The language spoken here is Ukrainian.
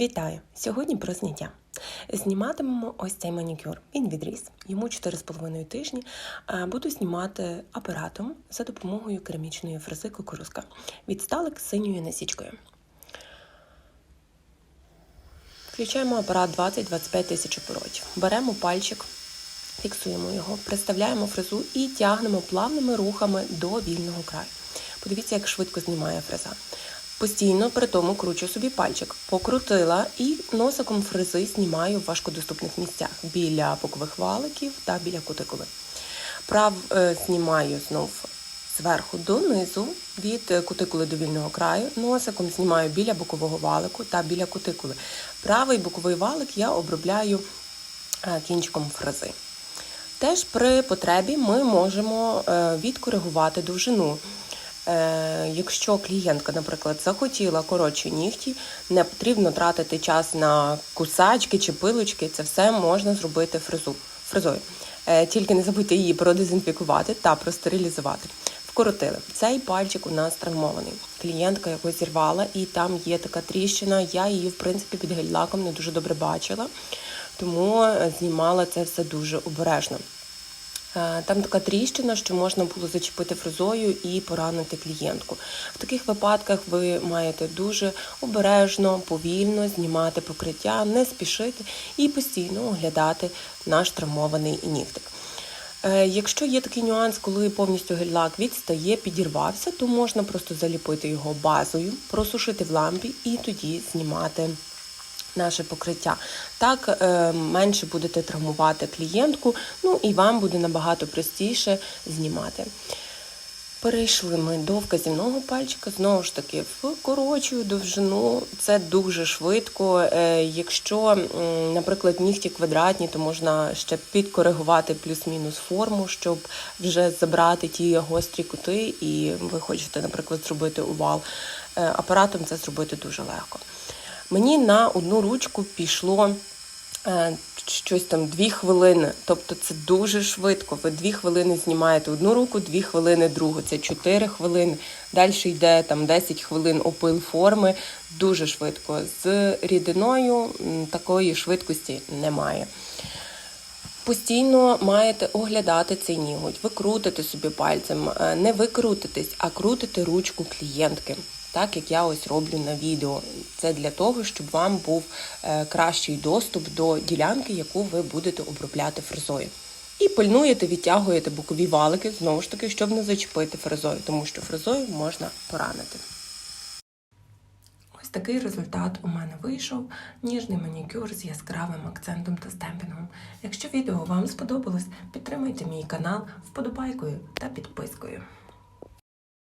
Вітаю! Сьогодні про зняття. Зніматимемо ось цей манікюр. Він відріс, йому 4,5 тижні. Буду знімати апаратом за допомогою керамічної фрези кукурузка. Відсталик синьою насічкою. Включаємо апарат 20-25 тисяч оборотів. Беремо пальчик, фіксуємо його, приставляємо фрезу і тягнемо плавними рухами до вільного краю. Подивіться, як швидко знімає фреза. Постійно при тому кручу собі пальчик, покрутила і носиком фрези знімаю в важкодоступних місцях біля бокових валиків та біля кутикули. Прав е, знімаю знов зверху донизу, від е, кутикули до вільного краю. Носиком знімаю біля бокового валику та біля кутикули. Правий боковий валик я обробляю е, кінчиком фрези. Теж при потребі ми можемо відкоригувати довжину. Е, Якщо клієнтка, наприклад, захотіла коротші нігті, не потрібно тратити час на кусачки чи пилочки, це все можна зробити фрезу, фрезою. Е, Тільки не забудьте її продезінфікувати та простерилізувати. Вкоротили. Цей пальчик у нас травмований. Клієнтка його зірвала, і там є така тріщина. Я її, в принципі, під гель-лаком не дуже добре бачила, тому е, знімала це все дуже обережно. Е, Там така тріщина, що можна було зачепити фрезою і поранити клієнтку. В таких випадках ви маєте дуже обережно, повільно знімати покриття, не спішити і постійно оглядати наш травмований нігтик. Е, Якщо є такий нюанс, коли повністю гель-лак відстає, підірвався, то можна просто заліпити його базою, просушити в лампі і тоді знімати наше покриття. Так е, менше будете травмувати клієнтку, ну і вам буде набагато простіше знімати. Перейшли ми до вказівного пальчика, знову ж таки, вкорочую довжину, це дуже швидко. Е, Якщо, наприклад, нігті квадратні, то можна ще підкоригувати плюс-мінус форму, щоб вже забрати ті гострі кути, і ви хочете, наприклад, зробити увал. Е, Апаратом це зробити дуже легко. Мені на одну ручку пішло е, щось там дві хвилини. Тобто це дуже швидко. Ви дві хвилини знімаєте одну руку, дві хвилини другу. Це чотири хвилини. Далі йде там 10 хвилин опил форми. Дуже швидко. З рідиною такої швидкості немає. Постійно маєте оглядати цей ніготь, ви крутите собі пальцем, е, не ви крутитесь, а крутите ручку клієнтки, так як я ось роблю на відео. Це для того, щоб вам був е, кращий доступ до ділянки, яку ви будете обробляти фрезою. І пильнуєте, відтягуєте бокові валики, знову ж таки, щоб не зачепити фрезою, тому що фрезою можна поранити. Ось такий результат у мене вийшов. Ніжний манікюр з яскравим акцентом та стемпінгом. Якщо відео вам сподобалось, підтримуйте мій канал вподобайкою та підпискою.